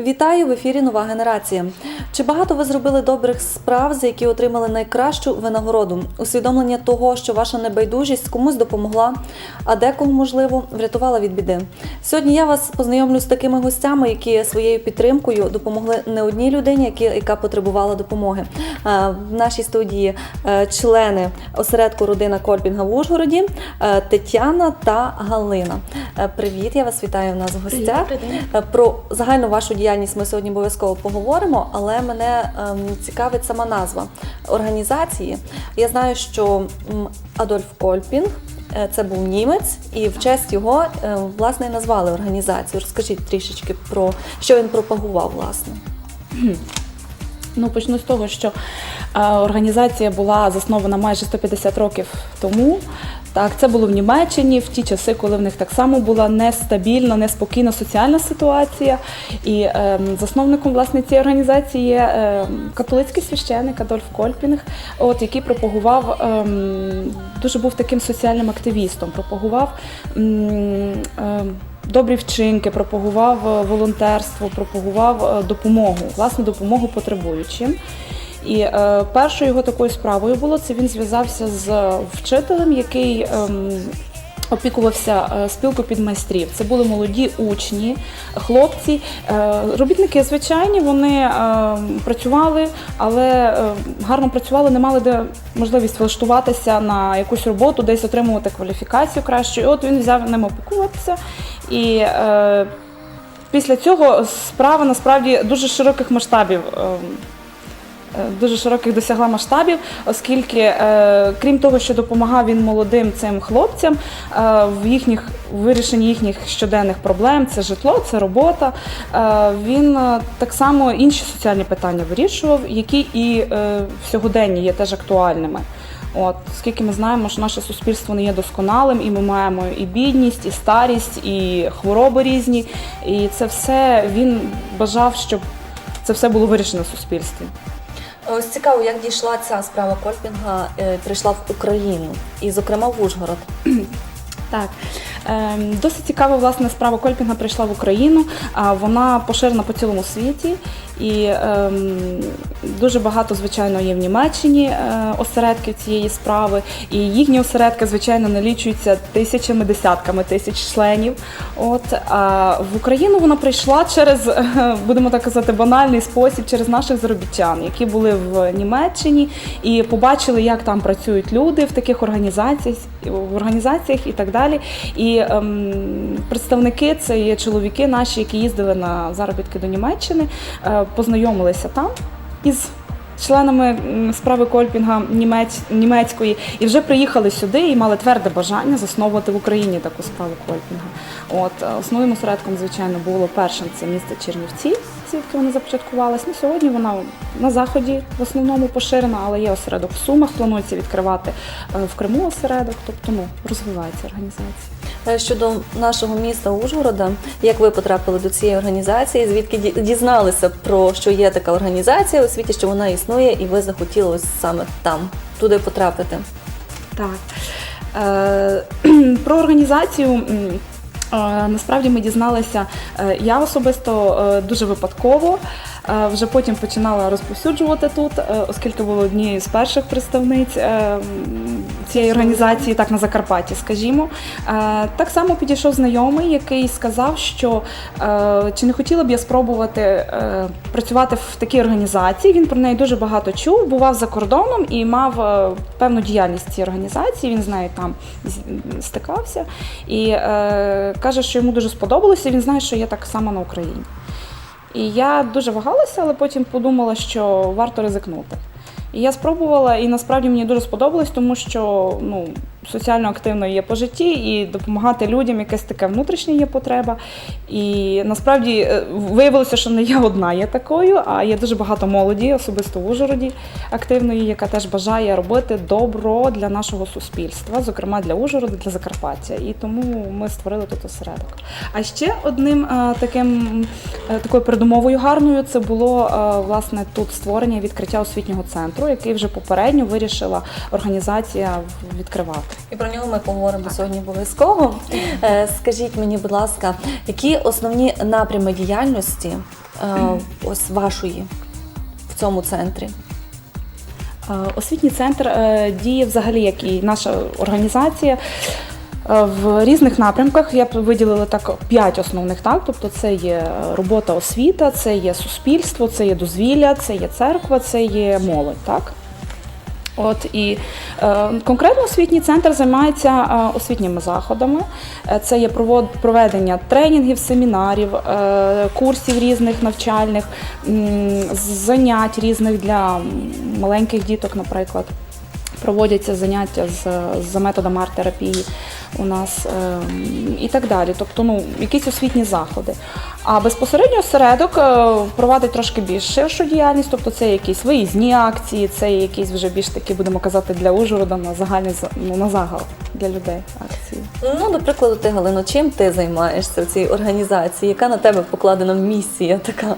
Вітаю в ефірі Нова генерація. Чи багато ви зробили добрих справ, за які отримали найкращу винагороду? Усвідомлення того, що ваша небайдужість комусь допомогла, а декому, можливо, врятувала від біди. Сьогодні я вас познайомлю з такими гостями, які своєю підтримкою допомогли не одній людині, яка потребувала допомоги. Е, В нашій студії е, члени осередку родина Кольпінга в Ужгороді е, Тетяна та Галина. Привіт, я вас вітаю в нас в гостях. Е, Про загальну вашу діяльність ми сьогодні обов'язково поговоримо, але мене ем, цікавить сама назва організації. Я знаю, що Адольф Кольпінг е, це був німець, і в честь його е, власне назвали організацію. Розкажіть трішечки про що він пропагував, власне. Ну, почну з того, що е, організація була заснована майже 150 років тому. Так, це було в Німеччині в ті часи, коли в них так само була нестабільна, неспокійна соціальна ситуація. І е, засновником власне цієї організації є е, католицький священник Адольф Кольпінг, от який пропагував е, дуже був таким соціальним активістом, пропагував. е, Добрі вчинки, пропагував е, волонтерство, пропагував е, допомогу, власне, допомогу потребуючим. І е, першою його такою справою було це він зв'язався з вчителем, який ем, опікувався е, спілкою підмайстрів. Це були молоді учні, хлопці, е, робітники звичайні, вони е, працювали, але е, гарно працювали, не мали де можливість влаштуватися на якусь роботу, десь отримувати кваліфікацію кращу. І от він взяв ним опікуватися. І е, після цього справа насправді дуже широких масштабів. Дуже широких досягла масштабів, оскільки, е, крім того, що допомагав він молодим цим хлопцям е, в їхніх вирішенні їхніх щоденних проблем, це житло, це робота. е, він так само інші соціальні питання вирішував, які і в сьогоденні є теж актуальними. От, оскільки ми знаємо, що наше суспільство не є досконалим, і ми маємо і бідність, і старість, і хвороби різні. І це все він бажав, щоб це все було вирішено в суспільстві. Ось цікаво, як дійшла ця справа Кольпінга, е, прийшла в Україну, і, зокрема, в Ужгород. Так. Ем, Досить цікава власне справа Кольпінга прийшла в Україну. Вона поширена по цілому світі. І ем, дуже багато, звичайно, є в Німеччині е, осередків цієї справи. І їхні осередки, звичайно, налічуються тисячами, десятками тисяч членів. От а в Україну вона прийшла через, е, будемо так казати, банальний спосіб, через наших заробітчан, які були в Німеччині і побачили, як там працюють люди в таких організаціях, в організаціях і так далі. І ем, представники це є чоловіки наші, які їздили на заробітки до Німеччини, е, познайомилися там із членами справи Кольпінга німець, німецької і вже приїхали сюди і мали тверде бажання засновувати в Україні таку справу Кольпінга. От е, основним осередком, звичайно, було першим це місто Чернівці, звідки вона започаткувалась. На сьогодні вона на заході в основному поширена, але є осередок в Сумах. Планується відкривати е, в Криму осередок. Тобто ну розвивається організація. Е, Щодо нашого міста Ужгорода, як ви потрапили до цієї організації? Звідки дізналися про що є така організація у світі, що вона існує, і ви захотіли ось саме там туди потрапити? Так. Е, Про організацію. Насправді ми дізналися е, я особисто дуже випадково. Е, Вже потім починала розповсюджувати тут, е, оскільки була однією з перших представниць е, цієї організації, так на Закарпатті, скажімо. Так само підійшов знайомий, який сказав, що чи не хотіла б я спробувати працювати в такій організації. Він про неї дуже багато чув, бував за кордоном і мав певну діяльність цієї організації. Він з нею там стикався і каже, що йому дуже сподобалося. Він знає, що я так само на Україні. І я дуже вагалася, але потім подумала, що варто ризикнути. І я спробувала, і насправді мені дуже сподобалось, тому що ну, соціально активно є по житті, і допомагати людям, якась така внутрішня є потреба. І насправді е, виявилося, що не я одна є такою, а є дуже багато молоді, особисто в Ужгороді активної, яка теж бажає робити добро для нашого суспільства, зокрема для Ужгорода, для Закарпаття. І тому ми створили тут осередок. А ще одним е, таким е, такою передумовою гарною це було власне тут створення відкриття освітнього центру, який вже попередньо вирішила організація відкривати. І про нього ми поговоримо сьогодні обов'язково. Е, Скажіть мені, будь ласка, які основні напрями діяльності е, ось вашої в цьому центрі? Е, Освітній центр діє взагалі, як і наша організація. Е, В різних напрямках я виділила так п'ять основних, так тобто це є е, робота освіта, це є суспільство, це є дозвілля, це є церква, це є молодь. Так? От і е, конкретно освітній центр займається е, освітніми заходами. Е, Це є провод, проведення тренінгів, семінарів, е, курсів різних навчальних, м, занять різних для маленьких діток, наприклад. Проводяться заняття з, за методами арт-терапії у нас е, і так далі. Тобто, ну, якісь освітні заходи. А безпосередньо осередок е, провадить трошки більш ширшу діяльність, тобто це якісь виїзні акції, це якісь вже більш такі, будемо казати, для Ужгорода на загальний ну, на загал для людей акції. Ну, до прикладу, ти Галино, чим ти займаєшся в цій організації? Яка на тебе покладена місія така? Е,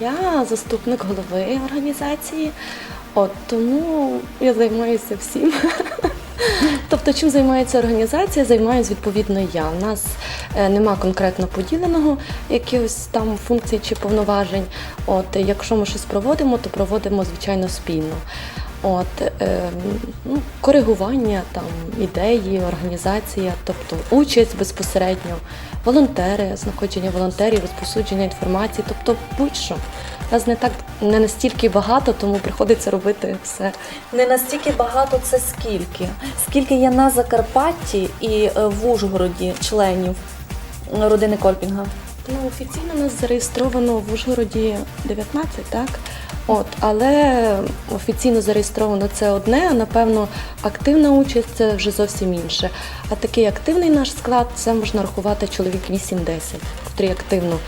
Я заступник голови організації, от тому я займаюся всім. Тобто, чим займається організація, займаюся відповідно я. У нас е, нема конкретно поділеного якихось там функцій чи повноважень. От якщо ми щось проводимо, то проводимо звичайно спільно. От е, ну, коригування там ідеї, організація, тобто участь безпосередньо, волонтери, знаходження волонтерів, розповсюдження інформації, тобто будь-що. Нас не так не настільки багато, тому приходиться робити все. Не настільки багато це скільки? Скільки є на Закарпатті і е, в Ужгороді членів родини Кольпінга? Ну, офіційно нас зареєстровано в Ужгороді 19, так? От, але офіційно зареєстровано це одне, а напевно активна участь це вже зовсім інше. А такий активний наш склад це можна рахувати чоловік 8-10, котрі активно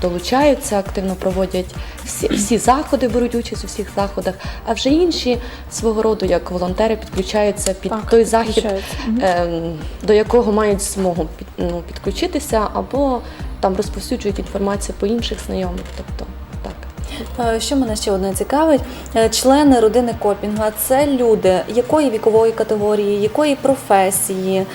долучаються, активно проводять всі, всі заходи, беруть участь у всіх заходах, а вже інші свого роду, як волонтери, підключаються під Так, той захід, ем, до якого мають змогу під, ну, підключитися, або там розповсюджують інформацію по інших знайомих. Тобто. Е, Що мене ще одне цікавить, Е, члени родини Копінга це люди якої вікової категорії, якої професії?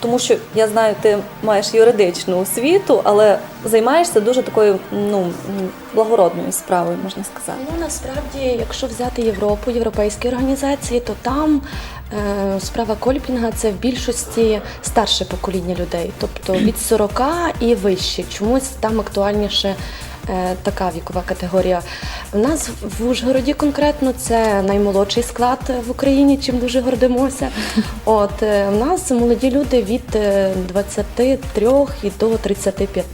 Тому що я знаю, ти маєш юридичну освіту, але займаєшся дуже такою ну, благородною справою, можна сказати. Ну насправді, якщо взяти Європу, європейські організації, то там е, справа кольпінга це в більшості старше покоління людей, тобто від 40 і вище. Чомусь там актуальніше. Е, Така вікова категорія. У нас в Ужгороді конкретно це наймолодший склад в Україні, чим дуже гордимося. От е, у нас молоді люди від е, 23 і до 35.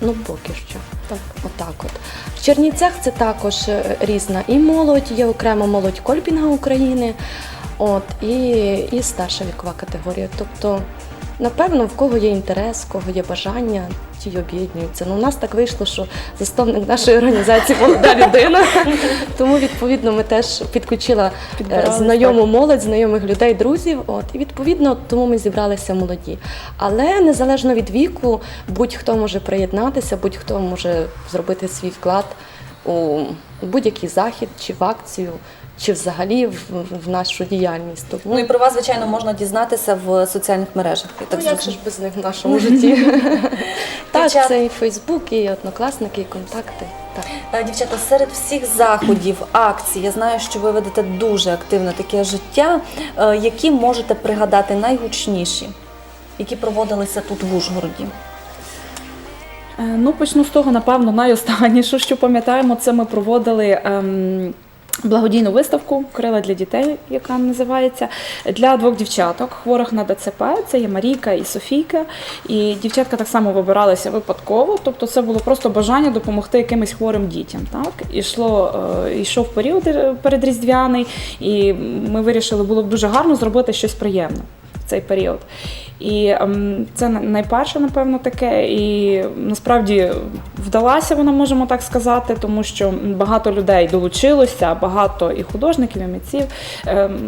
Ну поки що. Так. Отак от. В Чернівцях це також е, різна і молодь, є окрема молодь Кольпінга України, от, і, і старша вікова категорія. Тобто, напевно, в кого є інтерес, в кого є бажання, ті й об'єднуються. Ну, у нас так вийшло, що засновник нашої організації молода людина. Тому, відповідно, ми теж підключила е, знайому молодь, знайомих людей, друзів. От, і відповідно, тому ми зібралися молоді. Але незалежно від віку, будь-хто може приєднатися, будь-хто може зробити свій вклад у будь-який захід чи в акцію, чи взагалі в, в нашу діяльність. Ну і про вас, звичайно, можна дізнатися в соціальних мережах. Я так ну, як же зрозуміла. ж без них в нашому житті? Так, Дівчат- це і Фейсбук, і однокласники, і контакти. Так. Е, Дівчата, серед всіх заходів, акцій, я знаю, що ви ведете дуже активне таке життя. Е, Які можете пригадати найгучніші, які проводилися тут в Ужгороді? Е, Ну, почну з того, напевно, найостанніше, що пам'ятаємо, це ми проводили. Ем... Благодійну виставку Крила для дітей, яка називається для двох дівчаток, хворих на ДЦП. Це є Марійка і Софійка. І дівчатка так само вибиралися випадково. Тобто, це було просто бажання допомогти якимось хворим дітям. Так ішло, е, йшов період е, передріздвяний, і ми вирішили, було б дуже гарно зробити щось приємне в цей період. І ем, це найперше, напевно, таке. І насправді вдалася вона, можемо так сказати, тому що багато людей долучилося, багато і художників, і митців. Ем,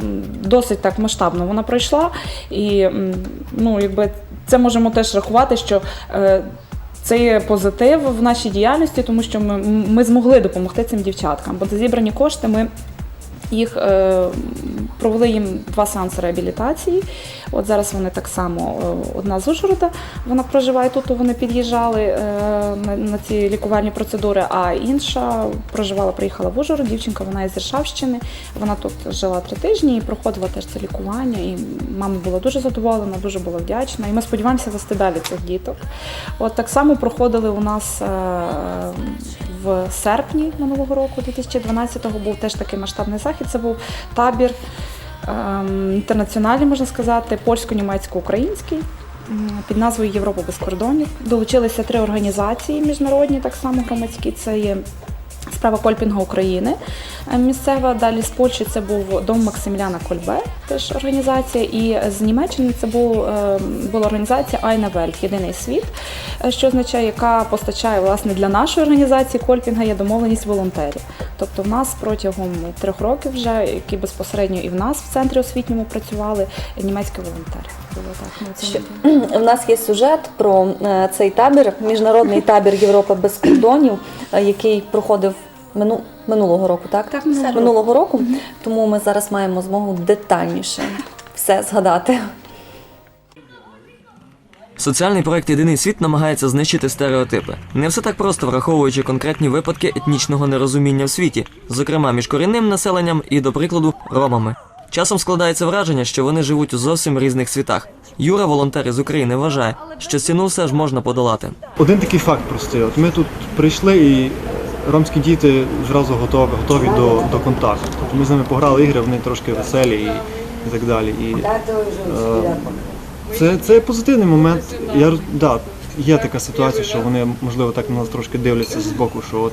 досить так масштабно вона пройшла. І ну, якби це можемо теж рахувати, що. е, це є позитив в нашій діяльності, тому що ми, ми змогли допомогти цим дівчаткам, бо за зібрані кошти ми їх е, провели їм два сеанси реабілітації. От зараз вони так само, е, одна з Ужгорода, вона проживає тут, то вони під'їжджали е, на, ці лікувальні процедури, а інша проживала, приїхала в Ужгород, дівчинка, вона із Іршавщини. Вона тут жила три тижні і проходила теж це лікування. І мама була дуже задоволена, дуже була вдячна. І ми сподіваємося вести далі цих діток. От так само проходили у нас е, в серпні минулого року, 2012-го, був теж такий масштабний захід. Це був табір ем, інтернаціональний, можна сказати, польсько-німецько-український. Під назвою Європа без кордонів долучилися три організації міжнародні, так само громадські. Це є справа Кольпінга України е, місцева. Далі з Польщі це був дом Максиміляна Кольбе, теж організація. І з Німеччини це був, е, була організація Айна єдиний світ, е, що означає, яка постачає власне для нашої організації Кольпінга є домовленість волонтерів. Тобто, в нас протягом трьох років вже, які безпосередньо і в нас в центрі освітньому працювали німецькі волонтери. Було так. Що- У нас є сюжет про е, цей табір, міжнародний табір Європа без кордонів, е, який проходив мину, минулого року, так? Так, минулого минулого року. Тому ми зараз маємо змогу детальніше все згадати. Соціальний проект Єдиний світ намагається знищити стереотипи. Не все так просто, враховуючи конкретні випадки етнічного нерозуміння в світі, зокрема між корінним населенням і, до прикладу, ромами. Часом складається враження, що вони живуть у зовсім різних світах. Юра, волонтер із України, вважає, що ціну все ж можна подолати. Один такий факт простий. От ми тут прийшли і ромські діти зразу готові, готові до, до контакту. Тобто ми з ними пограли ігри, вони трошки веселі і, і так далі. І, е, це, це позитивний момент. Я, да, є така ситуація, що вони, можливо, так на нас трошки дивляться з боку, що от,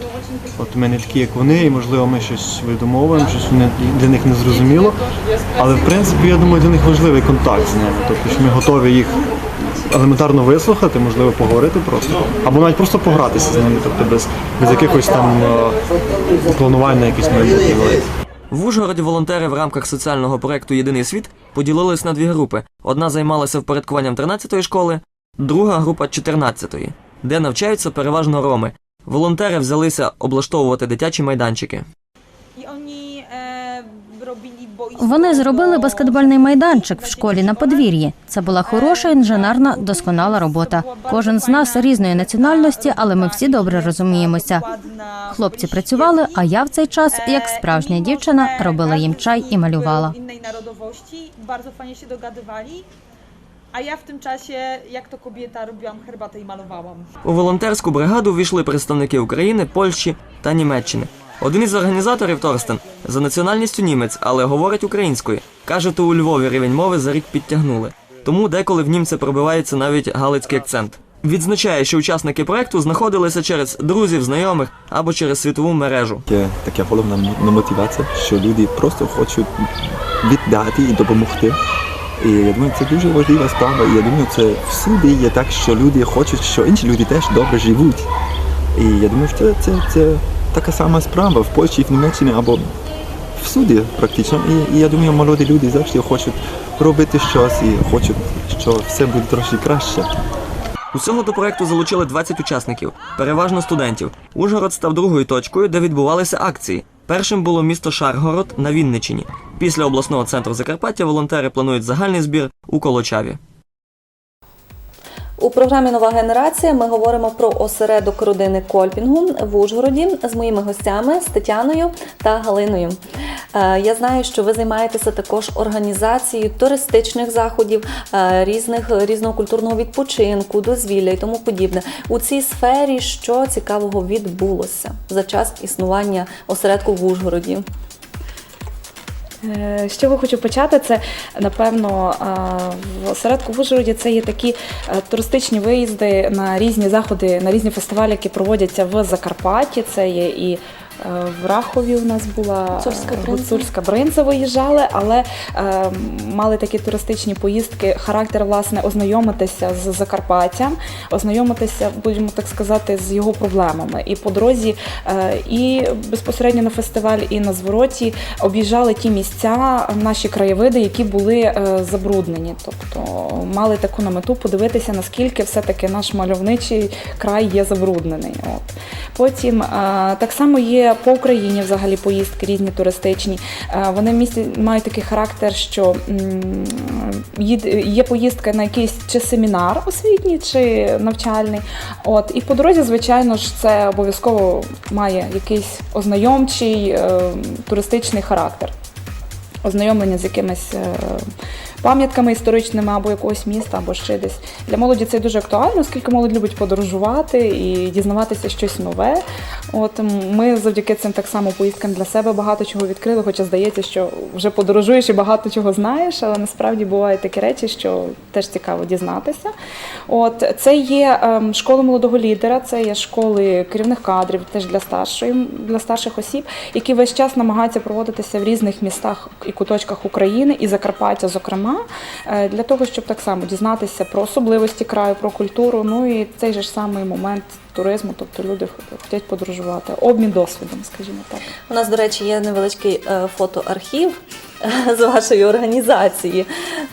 от ми не такі, як вони, і можливо ми щось видумовуємо, щось вони, для них не зрозуміло. Але в принципі, я думаю, для них важливий контакт з ними. Тобто, що ми готові їх елементарно вислухати, можливо, поговорити просто. Або навіть просто погратися з ними, тобто без, без якихось там е, планувань на якісь майбутнє велике. В Ужгороді волонтери в рамках соціального проекту Єдиний світ поділились на дві групи. Одна займалася впорядкуванням 13-ї школи, друга група 14-ї, де навчаються переважно роми. Волонтери взялися облаштовувати дитячі майданчики. Вони зробили баскетбольний майданчик в школі на подвір'ї. Це була хороша інженерна, досконала робота. Кожен з нас різної національності, але ми всі добре розуміємося. Хлопці працювали, а я в цей час, як справжня дівчина, робила їм чай і малювала. A ja w tym czasie, jak to kobieta, robiłam herbatę i malowałam. У волонтерську бригаду ввійшли представники України, Польщі та Німеччини. Один із організаторів Торстен за національністю німець, але говорить українською. Каже, то у Львові рівень мови за рік підтягнули. Тому деколи в німця пробивається навіть галицький акцент. Відзначає, що учасники проекту знаходилися через друзів, знайомих або через світову мережу. Є така головна м- мотивація, що люди просто хочуть віддати і допомогти. І я думаю, це дуже важлива справа. І я думаю, це всюди є так, що люди хочуть, що інші люди теж добре живуть. І я думаю, що це, це, це така сама справа в Польщі, в Німеччині або всюди практично. І, і я думаю, молоді люди завжди хочуть робити щось і хочуть, що все буде трошки краще. Усього до проекту залучили 20 учасників, переважно студентів. Ужгород став другою точкою, де відбувалися акції. Першим було місто Шаргород на Вінничині. Після обласного центру Закарпаття волонтери планують загальний збір у Колочаві. У програмі Нова генерація ми говоримо про осередок родини Кольпінгу в Ужгороді з моїми гостями з Тетяною та Галиною. Е, Я знаю, що ви займаєтеся також організацією туристичних заходів, е, різних різного культурного відпочинку, дозвілля і тому подібне. У цій сфері що цікавого відбулося за час існування осередку в Ужгороді? Е, З чого хочу почати, це напевно е, в осередку в Ужгороді це є такі е, туристичні виїзди на різні заходи, на різні фестивалі, які проводяться в Закарпатті. Це є і в Рахові у нас була Гуцульська е, бринза. гуцульська бринза виїжджали, але е, мали такі туристичні поїздки, характер власне ознайомитися з Закарпаттям, ознайомитися, будемо так сказати, з його проблемами. І по дорозі, е, і безпосередньо на фестиваль, і на звороті об'їжджали ті місця, наші краєвиди, які були е, забруднені. Тобто мали таку на мету подивитися, наскільки все-таки наш мальовничий край є забруднений. От. Потім е, так само є по Україні взагалі поїздки різні туристичні. Е, Вони містять мають такий характер, що є поїздка на якийсь чи семінар освітній, чи навчальний. От і по дорозі, звичайно ж, це обов'язково має якийсь ознайомчий е, туристичний характер. Ознайомлення з якимись е, пам'ятками історичними або якогось міста, або ще десь. Для молоді це дуже актуально, оскільки молодь любить подорожувати і дізнаватися щось нове. От ми завдяки цим так само поїздкам для себе багато чого відкрили, хоча здається, що вже подорожуєш і багато чого знаєш, але насправді бувають такі речі, що теж цікаво дізнатися. От це є ем, школа молодого лідера, це є школи керівних кадрів, теж для старшої для старших осіб, які весь час намагаються проводитися в різних містах і куточках України і Закарпаття, зокрема, е, для того, щоб так само дізнатися про особливості краю, про культуру. Ну і цей же ж самий момент туризму, тобто люди хочуть подорожувати, обмін досвідом, скажімо так. У нас, до речі, є невеличкий е, фотоархів е, з вашої організації.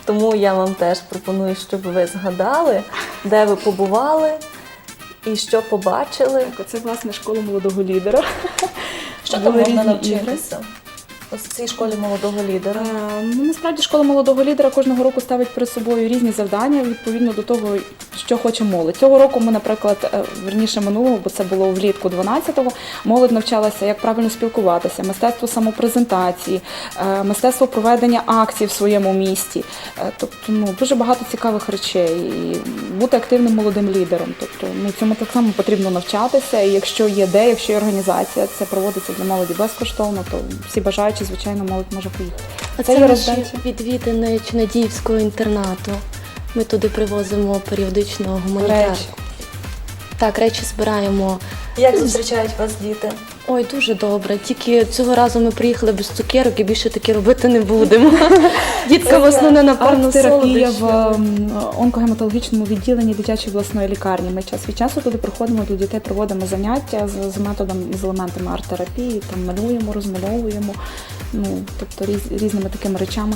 Тому я вам теж пропоную, щоб ви згадали, де ви побували і що побачили. Це власне школа молодого лідера. Що там можна навчитися? Ось цій школі молодого лідера. Е, Ну, насправді школа молодого лідера кожного року ставить перед собою різні завдання відповідно до того, що хоче молодь. Цього року ми, наприклад, е, верніше минулого, бо це було влітку 12-го, молодь навчалася, як правильно спілкуватися, мистецтво самопрезентації, е, мистецтво проведення акцій в своєму місті. Е, Тобто, ну дуже багато цікавих речей. І бути активним молодим лідером. Тобто, ну цьому так само потрібно навчатися. І якщо є де, якщо є організація, це проводиться для молоді безкоштовно, то всі бажаючі, звичайно, молодь може поїхати. А Це це наші роздача. відвідини Чинадіївського інтернату. Ми туди привозимо періодично гуманітарку. Речі. Так, речі збираємо. Як зустрічають вас діти? Ой, дуже добре. Тільки цього разу ми приїхали без цукерок і більше таке робити не будемо. Діткам основне напевно Арт-терапія в ем, онкогематологічному відділенні дитячої обласної лікарні. Ми час від часу туди приходимо до дітей, проводимо заняття з, з методом з елементами арт-терапії, там малюємо, розмальовуємо. Ну, тобто різ, різними такими речами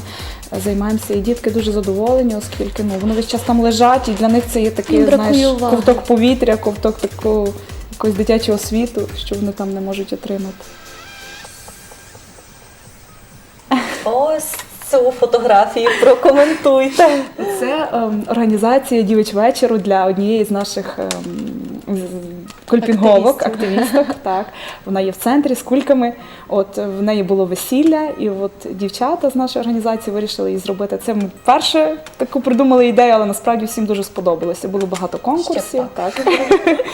е, займаємося. І дітки дуже задоволені, оскільки ну, вони весь час там лежать, і для них це є такий знаєш, уваги. ковток повітря, ковток такого якогось дитячого світу, що вони там не можуть отримати. Ось цю фотографію прокоментуйте. Це ем, організація дівич вечору для однієї з наших ем, кольпінговок, активісток. Так, вона є в центрі з кульками. От в неї було весілля, і от дівчата з нашої організації вирішили її зробити. Це ми перше таку придумали ідею, але насправді всім дуже сподобалося. Було багато конкурсів. Так.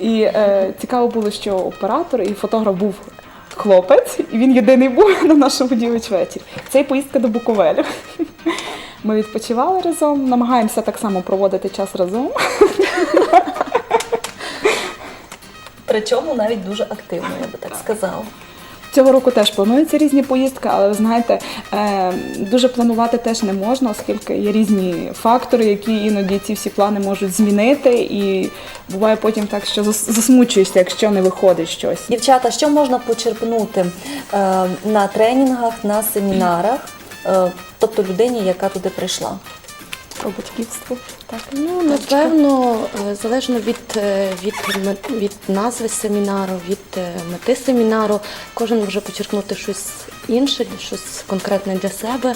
І е, цікаво було, що оператор і фотограф був хлопець, і він єдиний був на нашому дівич вечір. Це і поїздка до Буковелю. Ми відпочивали разом, намагаємося так само проводити час разом. Причому навіть дуже активно, я би так сказала. Цього року теж плануються різні поїздки, але ви знаєте, е, дуже планувати теж не можна, оскільки є різні фактори, які іноді ці всі плани можуть змінити. І буває потім так, що засмучуєшся, якщо не виходить щось. Дівчата, що можна почерпнути е, на тренінгах, на семінарах, е, тобто людині, яка туди прийшла? Про батьківство. Так. Ну, напевно, е, залежно від, е, від, від назви семінару, від е, мети семінару, кожен може почерпнути щось інше, щось конкретне для себе.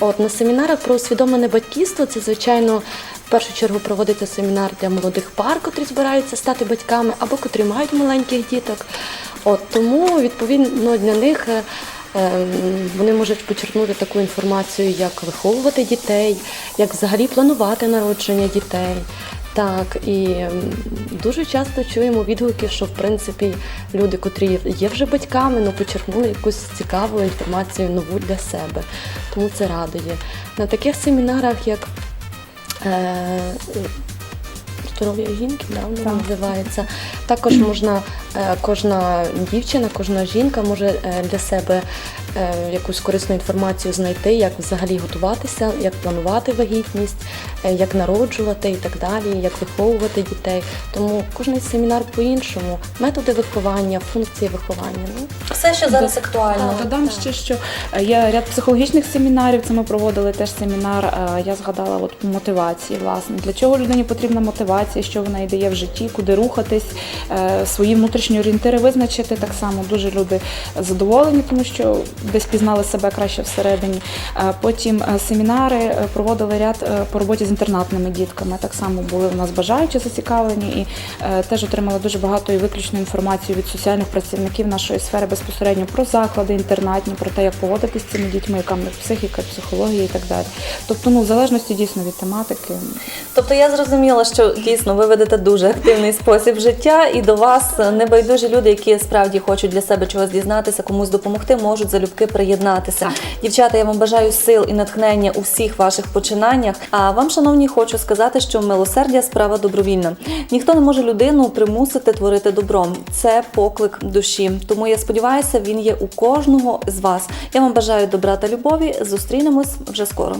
От на семінарах про усвідомлене батьківство це, звичайно, в першу чергу проводиться семінар для молодих пар, котрі збираються стати батьками, або котрі мають маленьких діток. От тому відповідно для них. Е, Вони можуть почерпнути таку інформацію, як виховувати дітей, як взагалі планувати народження дітей. Так, і дуже часто чуємо відгуки, що в принципі люди, котрі є вже батьками, ну почерпнули якусь цікаву інформацію нову для себе. Тому це радує. На таких семінарах, як е, здоров'я жінки, да, воно Так. називається. Також можна, е, кожна дівчина, кожна жінка може е, для себе якусь корисну інформацію знайти, як взагалі готуватися, як планувати вагітність, е, як народжувати і так далі, як виховувати дітей. Тому кожен семінар по-іншому. Методи виховання, функції виховання. Ну, Все, що зараз актуально. Додам ще, що е, є ряд психологічних семінарів. Це ми проводили теж семінар. е, Я згадала от по мотивації. Власне, для чого людині потрібна мотивація, що вона й дає в житті, куди рухатись, е, свої внутрішні орієнтири визначити. Так само дуже люди задоволені, тому що десь пізнали себе краще всередині. Е, Потім е, семінари е, проводили ряд по роботі з інтернатними дітками. Так само були у нас бажаючі зацікавлені і теж отримали дуже багато і виключну інформацію від соціальних працівників нашої сфери безпосередньо про заклади інтернатні, про те, як поводитися з цими дітьми, яка в них психіка, психологія і так далі. Тобто, ну в залежності дійсно від тематики. Тобто я зрозуміла, що дійсно ви ведете дуже активний спосіб життя, і до вас небайдужі люди, які справді хочуть для себе чогось дізнатися, комусь допомогти, можуть залюбки приєднатися. Дівчата, я вам бажаю сил і натхнення у всіх ваших починаннях. А вам, шановні, хочу сказати, що милосердя справа добровільна. Ніхто не може людину примусити творити добро. Це поклик душі. Тому я сподіваюся, він є у кожного з вас. Я вам бажаю добра та любові. Зустрінемось вже скоро.